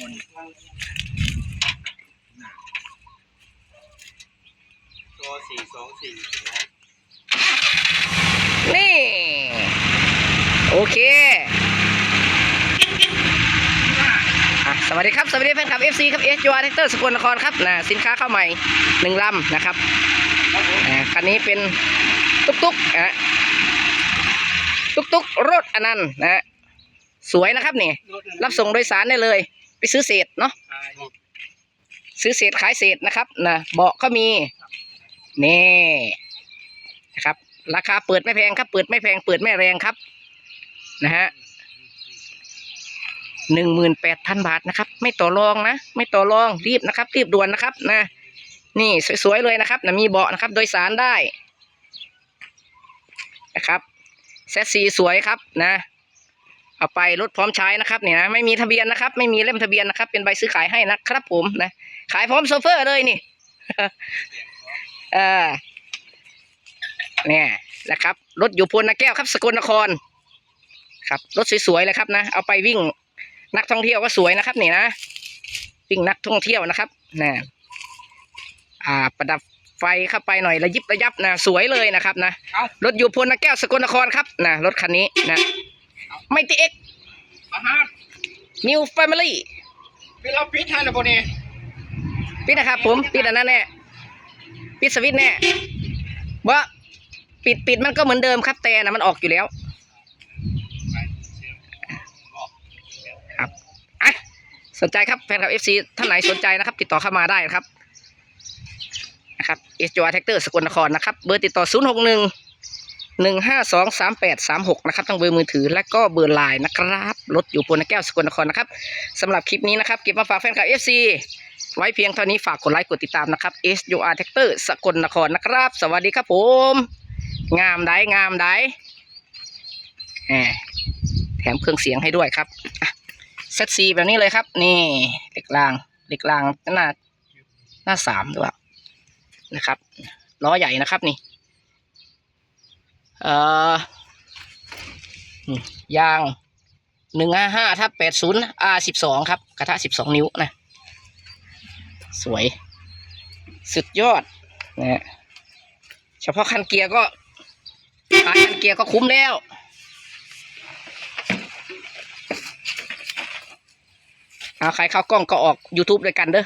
บนตัวสี่สองสี่นี่ โอเคสวัสดีครับ สวัสดีแฟนคลับ FC ครับ s อ r แท็กเตอร์สกลนครครับนะสินค้าเข้าใหม่หนึ่งลำนะครับอ่าคันนี้เป็นตุ๊กตุ๊กนะตุ๊กตุ๊กรถอนันต์นะสวยนะครับนี่ รับส่งโดยสารได้เลย ไปซื้อเศษเนาะซื้อเศษขายเศษนะครับนะเบาะก็มีนี่นะครับ ราคาเปิดไม่แพงครับ เปิดไม่แพง เปิดไม่แรงครับ นะฮะหนึ่งหมื่นแปดพันบาทนะครับ ไม่ต่อรองนะ ไม่ต่อรองรีบนะครับ รีบด่วนนะครับ นะ นี่สวยๆเลยนะครับนะมีเบาะนะครับ โดยสารได้นะครับแซดซีสวยครับนะ เอาไปรถพร้อมใช้นะครับเนี่ยนะไม่มีทะเบียนนะครับ ไม่มีเล่มทะเบียนนะครับ เป็นใบซื้อขายให้นะครับ ผมนะขายพร้อมโซเฟอร์เลยนี่เออเนี่ยนะครับ รถอยู่พลนาแก้วครับ สกลนคร ครับ รถสวยๆเลยครับนะเอาไปวิ่งนักท่องเที่ยวก็สวยนะครับนี่นะวิ่งนักท่องเที่ยวนะครับนะอ่าประดับไฟเข้าไปหน่อยระยิบระยับนะสวยเลยนะครับนะเอ้ารถอยู่พลนาแก้วสกลนครครับนะรถคันนี้นะ ไม่ติเอ็กอาหารนิวแฟมิลี่พี่เราปิดให้แล้วบนนี้ปิดนะครับ ผมปิดอันนั้นแน่ปิดสวิตช์แน่ว่าปิดปิดมันก็เหมือนเดิมครับแต่นะมันออกอยู่แล้วครับอะสนใจครับแฟนคลับ FC ท่านไหนสนใจนะครับ ติดต่อเข้ามาได้นะครับนะครับเอสจอแท็กเตอร์สกลนครนะครับ เบอร์ติดต่อ 0 6 1 1 5 2 3 8 3 6นะครับทั้งเบอร์มือถือและก็เบอร์ไลน์นะครับรถอยู่ปนแก้วสกลนครนะครับสำหรับคลิปนี้นะครับเก็บมาฝากแฟนคลับ FC ไว้เพียงเท่านี้ฝากกดไลค์กดติดตามนะครับ S U R Tractor สกลนครนะครับ สวัสดีครับผม งามได้งามได้แหมแถมเครื่องเสียงให้ด้วยครับเซตซีแบบนี้เลยครับ นี่เหล็กรางเหล็กรางหน้าหน้าสามด้วยนะครับล้อใหญ่นะครับนี่ ยางหนึ่งห้าห้าทับแปดศูนย์ R สิบสองครับ กระทะสิบสองนิ้วนะ สวย สุดยอดนะฮะเฉพาะคันเกียร์ก็ขายคันเกียร์ก็คุ้มแล้วเอาใครเข้ากล้องก็ออก YouTube ด้วยกันเด้อ